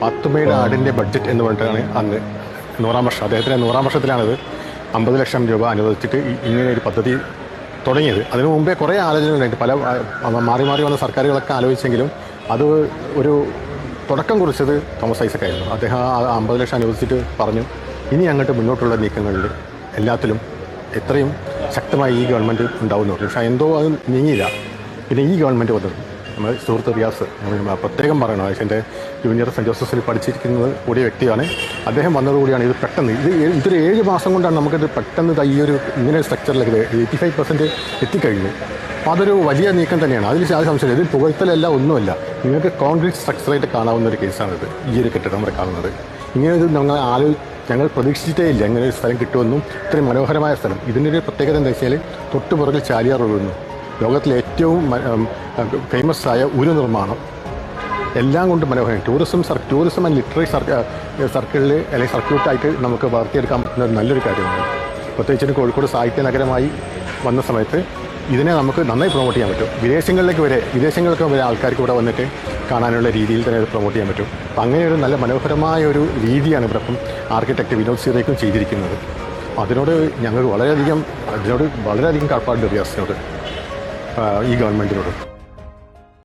പാത്തുമ്മയുടെ ആടിന്റെ ബഡ്ജറ്റ് എന്ന് പറഞ്ഞിട്ടാണ് അന്ന് നൂറാം വർഷം അദ്ദേഹത്തിന്റെ നൂറാം വർഷത്തിലാണിത്. അമ്പത് ലക്ഷം രൂപ അനുവദിച്ചിട്ട് ഇങ്ങനെ ഒരു പദ്ധതി തുടങ്ങിയത്. അതിനു മുമ്പേ കുറേ ആലോചനകളുണ്ട് പല മാറി മാറി വന്ന സർക്കാരുകളൊക്കെ ആലോചിച്ചെങ്കിലും അത് ഒരു തുടക്കം കുറിച്ചത് തോമസ് ഐസക് ആയിരുന്നു. അദ്ദേഹം ആ അമ്പത് ലക്ഷം അനുവദിച്ചിട്ട് പറഞ്ഞു ഇനി അങ്ങോട്ട് മുന്നോട്ടുള്ള നീക്കങ്ങളിൽ എല്ലാത്തിലും എത്രയും ശക്തമായി ഈ ഗവൺമെന്റ് ഉണ്ടാവുമെന്ന് പറഞ്ഞു. പക്ഷേ എന്തോ അത് നീങ്ങിയില്ല. പിന്നെ ഈ ഗവൺമെന്റ് വന്നത് നമ്മൾ സുഹൃത്ത് റിയാസ് നമ്മൾ പ്രത്യേകം പറയണം. എന്റെ ജൂനിയർ സെന്റ് ജോസഫിൽ പഠിച്ചിരിക്കുന്നത് കൂടിയ വ്യക്തിയാണ്. അദ്ദേഹം വന്നതുകൂടിയാണ് ഇത് പെട്ടെന്ന്. ഇത് ഇതൊരു ഏഴ് മാസം കൊണ്ടാണ് നമുക്കിത് പെട്ടെന്ന് ഈ ഒരു ഇങ്ങനെ സ്ട്രക്ചറിലേക്ക് എയ്റ്റി ഫൈവ് പെർസെന്റ് എത്തിക്കഴിഞ്ഞു. അപ്പോൾ അതൊരു വലിയ നീക്കം തന്നെയാണ്. അതിൽ ആ സംശയമില്ല. ഇതിൽ പുകഴ്ത്തലല്ല ഒന്നുമല്ല. നിങ്ങൾക്ക് കോൺക്രീറ്റ് സ്ട്രക്ചറായിട്ട് കാണാവുന്ന ഒരു കേസാണിത് ഈ ഒരു കെട്ടിടം ഇവിടെ കാണുന്നത്. ഇങ്ങനെ ഇത് ഞങ്ങൾ ആലോ ഞങ്ങൾ പ്രതീക്ഷിച്ചിട്ടേ ഇല്ല. ഇങ്ങനെ ഒരു സ്ഥലം കിട്ടുമെന്നും ഇത്രയും മനോഹരമായ സ്ഥലം. ഇതിന്റെ ഒരു പ്രത്യേകത എന്താ വെച്ചാൽ തൊട്ട് പുറകിൽ ചാലിയാർ ഒഴുകുന്നു ലോകത്തിലെ ഏറ്റവും ഫേമസ് ആയ ഒരു നിർമ്മാണം. എല്ലാം കൊണ്ട് മനോഹരം tourism sir tourism and literary സർക്കിളിൽ അല്ലെങ്കിൽ സർക്യൂട്ടായിട്ട് നമുക്ക് വളർത്തിയെടുക്കാൻ പറ്റുന്ന ഒരു നല്ലൊരു കാര്യമാണ്. പ്രത്യേകിച്ചും കോഴിക്കോട് സാഹിത്യ നഗരമായി വന്ന സമയത്ത് ഇതിനെ നമുക്ക് നന്നായി പ്രൊമോട്ട് ചെയ്യാൻ പറ്റും. വിദേശങ്ങളിലേക്ക് വരെ വിദേശങ്ങൾക്ക് വരെ ആൾക്കാർക്ക് ഇവിടെ വന്നിട്ട് കാണാനുള്ള രീതിയിൽ തന്നെ ഇത് പ്രൊമോട്ട് ചെയ്യാൻ പറ്റും. അപ്പം അങ്ങനെ ഒരു നല്ല മനോഹരമായ ഒരു രീതിയാണ് ഇവിടെ ഇപ്പം ആർക്കിടെക്ട് വിനോദ് സീറേക്കും ചെയ്തിരിക്കുന്നത്. അതിനോട് ഞങ്ങൾ വളരെയധികം അതിനോട് വളരെയധികം കടപ്പാടുണ്ട് റിയാസിനോട് ആ, ഈ ഗവൺമെന്റിനോട്